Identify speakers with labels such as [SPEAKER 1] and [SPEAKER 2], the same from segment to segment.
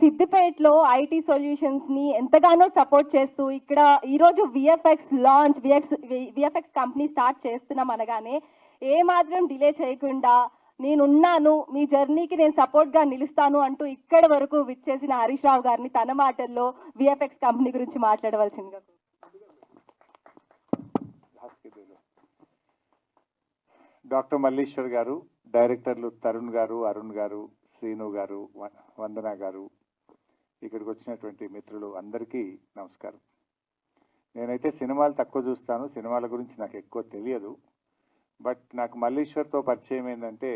[SPEAKER 1] సిద్దిపేటలో ఐటీ సొల్యూషన్స్ని ఎంతగానో సపోర్ట్ చేస్తూ ఇక్కడ ఈరోజు VFX launch VX VFX company start చేస్తున్నాం అనగానే ఏ మాత్రం డిలే చేయకుండా నేనున్నాను మీ జర్నీకి నేను సపోర్ట్గా నిలుస్తాను అంటూ ఇక్కడ వరకు విచ్చేసిన హరీష్ రావు గారిని తన మాటల్లో విఎఫ్ఎక్స్ కంపెనీ గురించి మాట్లాడవలసిందిగా
[SPEAKER 2] డాక్టర్ మల్లీశ్వర్ గారు డైరెక్టర్లు తరుణ్ గారు అరుణ్ గారు శ్రీను గారు వందన గారు ఇక్కడికి వచ్చినటువంటి మిత్రులు అందరికీ నమస్కారం. నేనైతే సినిమాలు తక్కువ చూస్తాను. సినిమాల గురించి నాకు ఎక్కువ తెలియదు. బట్ నాకు మల్లీశ్వర్తో పరిచయం ఏంటంటే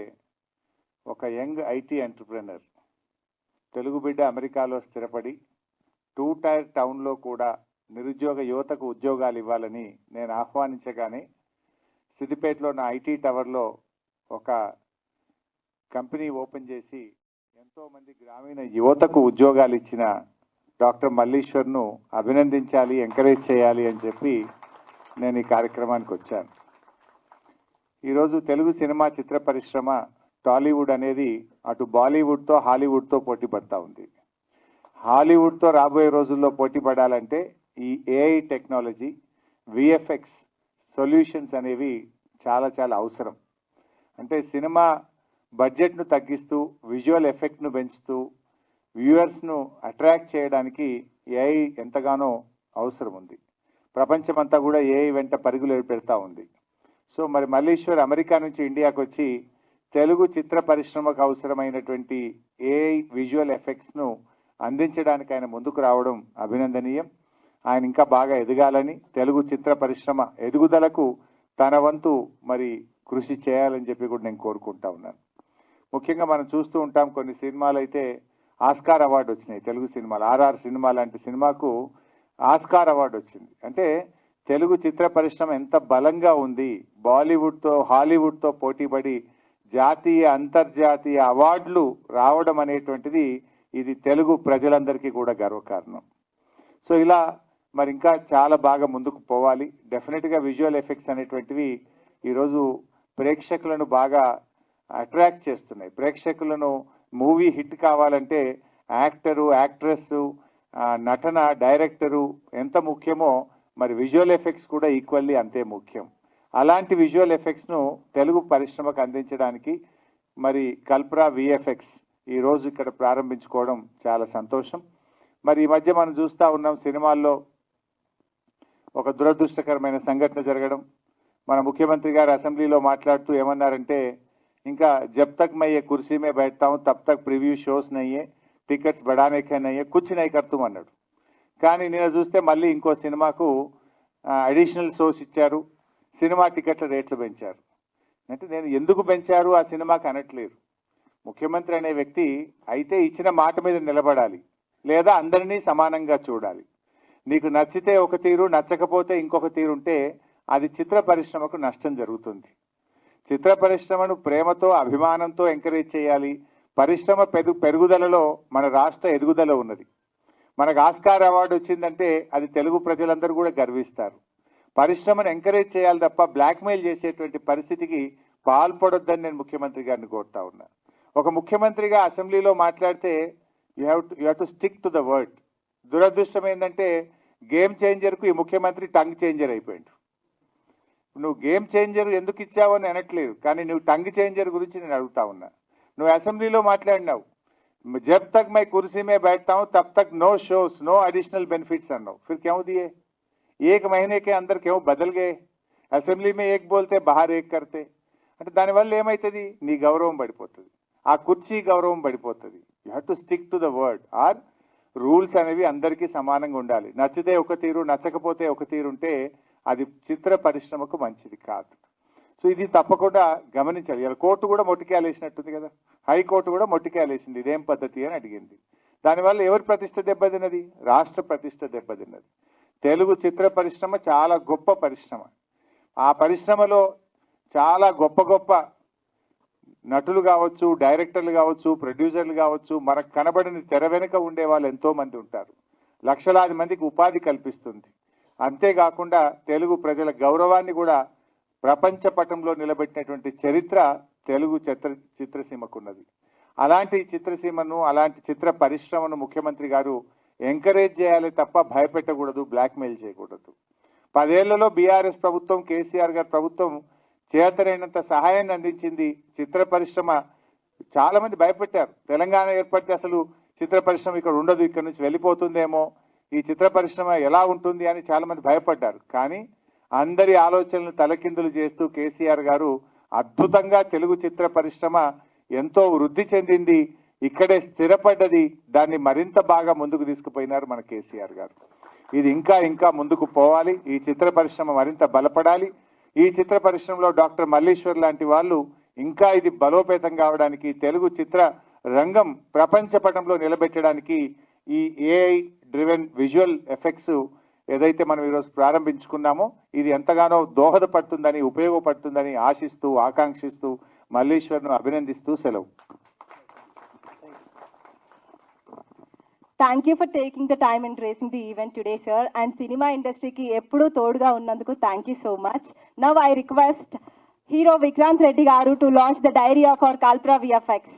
[SPEAKER 2] ఒక యంగ్ ఐటీ ఎంటర్ప్రెనర్ తెలుగు బిడ్డ అమెరికాలో స్థిరపడి టూ టైర్ టౌన్లో కూడా నిరుద్యోగ యువతకు ఉద్యోగాలు ఇవ్వాలని నేను ఆహ్వానించగానే సిద్దిపేటలో నా ఐటీ టవర్లో ఒక కంపెనీ ఓపెన్ చేసి ఎంతో మంది గ్రామీణ యువతకు ఉద్యోగాలు ఇచ్చిన డాక్టర్ మల్లీశ్వర్ను అభినందించాలి ఎంకరేజ్ చేయాలి అని చెప్పి నేను ఈ కార్యక్రమానికి వచ్చాను. ఈరోజు తెలుగు సినిమా చిత్ర పరిశ్రమ టాలీవుడ్ అనేది అటు బాలీవుడ్తో హాలీవుడ్తో పోటీ పడతా ఉంది. హాలీవుడ్తో రాబోయే రోజుల్లో పోటీ పడాలంటే ఈ ఏఐ టెక్నాలజీ విఎఫ్ఎక్స్ సొల్యూషన్స్ అనేవి చాలా చాలా అవసరం. అంటే సినిమా బడ్జెట్ను తగ్గిస్తూ విజువల్ ఎఫెక్ట్ను పెంచుతూ వ్యూవర్స్ను అట్రాక్ట్ చేయడానికి ఏఐ ఎంతగానో అవసరం ఉంది ప్రపంచమంతా కూడా ఏఐ వెంట పరుగులు పెడతా ఉంది. సో మరి మల్లీశ్వర్ అమెరికా నుంచి ఇండియాకు వచ్చి తెలుగు చిత్ర పరిశ్రమకు అవసరమైనటువంటి ఏఐ విజువల్ ఎఫెక్ట్స్ను అందించడానికి ఆయన ముందుకు రావడం అభినందనీయం. ఆయన ఇంకా బాగా ఎదగాలని తెలుగు చిత్ర పరిశ్రమ ఎదుగుదలకు తన వంతు మరి కృషి చేయాలని చెప్పి కూడా నేను కోరుకుంటా ఉన్నాను. ముఖ్యంగా మనం చూస్తూ ఉంటాం కొన్ని సినిమాలు అయితే ఆస్కార్ అవార్డు వచ్చినాయి. తెలుగు సినిమాలు ఆర్ఆర్ సినిమా లాంటి సినిమాకు ఆస్కార్ అవార్డు వచ్చింది. అంటే తెలుగు చిత్ర పరిశ్రమ ఎంత బలంగా ఉంది బాలీవుడ్తో హాలీవుడ్తో పోటీపడి జాతీయ అంతర్జాతీయ అవార్డులు రావడం అనేటువంటిది ఇది తెలుగు ప్రజలందరికీ కూడా గర్వకారణం. సో ఇలా మరి ఇంకా చాలా బాగా ముందుకు పోవాలి. డెఫినెట్గా విజువల్ ఎఫెక్ట్స్ అనేటువంటివి ఈరోజు ప్రేక్షకులను బాగా అట్రాక్ట్ చేస్తున్నాయి. ప్రేక్షకులను మూవీ హిట్ కావాలంటే యాక్టరు యాక్ట్రెస్ నటన డైరెక్టరు ఎంత ముఖ్యమో మరి విజువల్ ఎఫెక్ట్స్ కూడా ఈక్వల్లీ అంతే ముఖ్యం. అలాంటి విజువల్ ఎఫెక్ట్స్ను తెలుగు పరిశ్రమకు అందించడానికి మరి కల్ప్రా విఎఫ్ఎక్స్ ఈ రోజు ఇక్కడ ప్రారంభించుకోవడం చాలా సంతోషం. మరి ఈ మధ్య మనం చూస్తూ ఉన్నాం సినిమాల్లో ఒక దురదృష్టకరమైన సంఘటన జరగడం. మన ముఖ్యమంత్రి గారు అసెంబ్లీలో మాట్లాడుతూ ఏమన్నారంటే ఇంకా జబ్ తక్ मैं ये कुर्सी में बैठता हूं तब तक प्रीव्यू షోస్ नहीं है టికెట్స్ बढ़ाने के नहीं है कुछ नहीं करतూ అన్నాడు కానీ నిన్న చూస్తే మళ్ళీ ఇంకో సినిమాకు అడిషనల్ షోస్ ఇచ్చారు సినిమా టికెట్ల రేట్లు పెంచారు అంటే నేను ఎందుకు పెంచారు ఆ సినిమాకి అనట్లేరు ముఖ్యమంత్రి అనే వ్యక్తి అయితే ఇచ్చిన మాట మీద నిలబడాలి లేదా అందరినీ సమానంగా చూడాలి నీకు నచ్చితే ఒక తీరు నచ్చకపోతే ఇంకొక తీరు ఉంటే అది చిత్ర పరిశ్రమకు నష్టం జరుగుతుంది చిత్ర పరిశ్రమను ప్రేమతో అభిమానంతో ఎంకరేజ్ చేయాలి. పరిశ్రమ పెరుగు పెరుగుదలలో మన రాష్ట్ర ఎదుగుదల ఉన్నది. మనకు ఆస్కార్ అవార్డు వచ్చిందంటే అది తెలుగు ప్రజలందరూ కూడా గర్విస్తారు. పరిశ్రమను ఎంకరేజ్ చేయాలి తప్ప బ్లాక్మెయిల్ చేసేటువంటి పరిస్థితికి పాల్పడొద్దని నేను ముఖ్యమంత్రి గారిని కోరుతా ఉన్నా. ఒక ముఖ్యమంత్రిగా అసెంబ్లీలో మాట్లాడితే you have to you have to stick to the word. దురదృష్టం ఏంటంటే గేమ్ చేంజర్కు ఈ ముఖ్యమంత్రి టంగ్ చేంజర్ అయిపోయింది నువ్వు గేమ్ చేంజర్ ఎందుకు ఇచ్చావు అని అనట్లేదు కానీ నువ్వు టంగ్ చేంజర్ గురించి నేను అడుగుతా ఉన్నా నువ్వు అసెంబ్లీలో మాట్లాడినావు జబ్ తక్ మై కుర్సీ మే बैठता हूं तब तक no shows no additional benefits అన్నావు फिर क्यों दिए एक महीने के अंदर क्यों बदल गए అసెంబ్లీ మే ఏక్ బోల్తే బహార్ ఏక్ కర్తే అంటే దానివల్ల ఏమవుతుంది నీ గౌరవం పడిపోతుంది ఆ కుర్చీ గౌరవం పడిపోతుంది you have to stick to the word or rules అనేవి అందరికీ సమానంగా ఉండాలి నచ్చితే ఒక తీరు నచ్చకపోతే ఒక తీరు ఉంటే అది చిత్ర పరిశ్రమకు మంచిది కాదు. సో ఇది తప్పకుండా గమనించాలి. ఇలా కోర్టు కూడా మొట్టికేలేసినట్టుంది కదా. హైకోర్టు కూడా మొట్టికేలేసింది ఇదేం పద్ధతి అని అడిగింది. దానివల్ల ఎవరి ప్రతిష్ట దెబ్బతిన్నది? రాష్ట్ర ప్రతిష్ట దెబ్బతిన్నది. తెలుగు చిత్ర పరిశ్రమ చాలా గొప్ప పరిశ్రమ. ఆ పరిశ్రమలో చాలా గొప్ప గొప్ప నటులు కావచ్చు డైరెక్టర్లు కావచ్చు ప్రొడ్యూసర్లు కావచ్చు మనకు కనబడిన తెర వెనుక ఉండే వాళ్ళు ఎంతోమంది ఉంటారు. లక్షలాది మందికి ఉపాధి కల్పిస్తుంది. అంతేకాకుండా తెలుగు ప్రజల గౌరవాన్ని కూడా ప్రపంచ పటంలో నిలబెట్టినటువంటి చరిత్ర తెలుగు చిత్ర చిత్రసీమకున్నది. అలాంటి చిత్రసీమను అలాంటి చిత్ర పరిశ్రమను ముఖ్యమంత్రి గారు ఎంకరేజ్ చేయాలి తప్ప భయపెట్టకూడదు బ్లాక్మెయిల్ చేయకూడదు. పదేళ్ళలో బీఆర్ఎస్ ప్రభుత్వం కేసీఆర్ గారి ప్రభుత్వం చేతనైనంత సహాయాన్ని అందించింది చిత్ర పరిశ్రమ. చాలా మంది భయపెట్టారు. తెలంగాణ ఏర్పడితే అసలు చిత్ర పరిశ్రమ ఇక్కడ ఉండదు ఇక్కడ నుంచి వెళ్ళిపోతుందేమో. ఈ చిత్ర పరిశ్రమ ఎలా ఉంటుంది అని చాలా మంది భయపడ్డారు. కానీ అందరి ఆలోచనలు తలకిందులు చేస్తూ కేసీఆర్ గారు అద్భుతంగా తెలుగు చిత్ర పరిశ్రమ ఎంతో వృద్ధి చెందింది ఇక్కడే స్థిరపడ్డది దాన్ని మరింత బాగా ముందుకు తీసుకుపోయినారు మన కేసీఆర్ గారు. ఇది ఇంకా ఇంకా ముందుకు పోవాలి ఈ చిత్ర పరిశ్రమ మరింత బలపడాలి. ఈ చిత్ర పరిశ్రమలో డాక్టర్ మల్లీశ్వర్ లాంటి వాళ్ళు ఇంకా ఇది బలోపేతం కావడానికి తెలుగు చిత్ర రంగం ప్రపంచ పటంలో నిలబెట్టడానికి ఈ ఏఐ డ్రివెన్ విజువల్ ఎఫెక్ట్స్ ఏదైతే మనం ఈరోజు ప్రారంభించుకున్నామో ఇది ఎంతగానో దోహదపడుతుందని ఉపయోగపడుతుందని ఆశిస్తూ ఆకాంక్షిస్తూ మల్లేశ్వర్ను అభినందిస్తూ సెలవు.
[SPEAKER 1] Thank you for taking the time and gracing the event today sir and cinema ఇండస్ట్రీకి ఎప్పుడూ తోడుగా ఉన్నందుకు thank you so much now I request hero Vikrant Reddy garu to launch the diary of our Kalpra VFX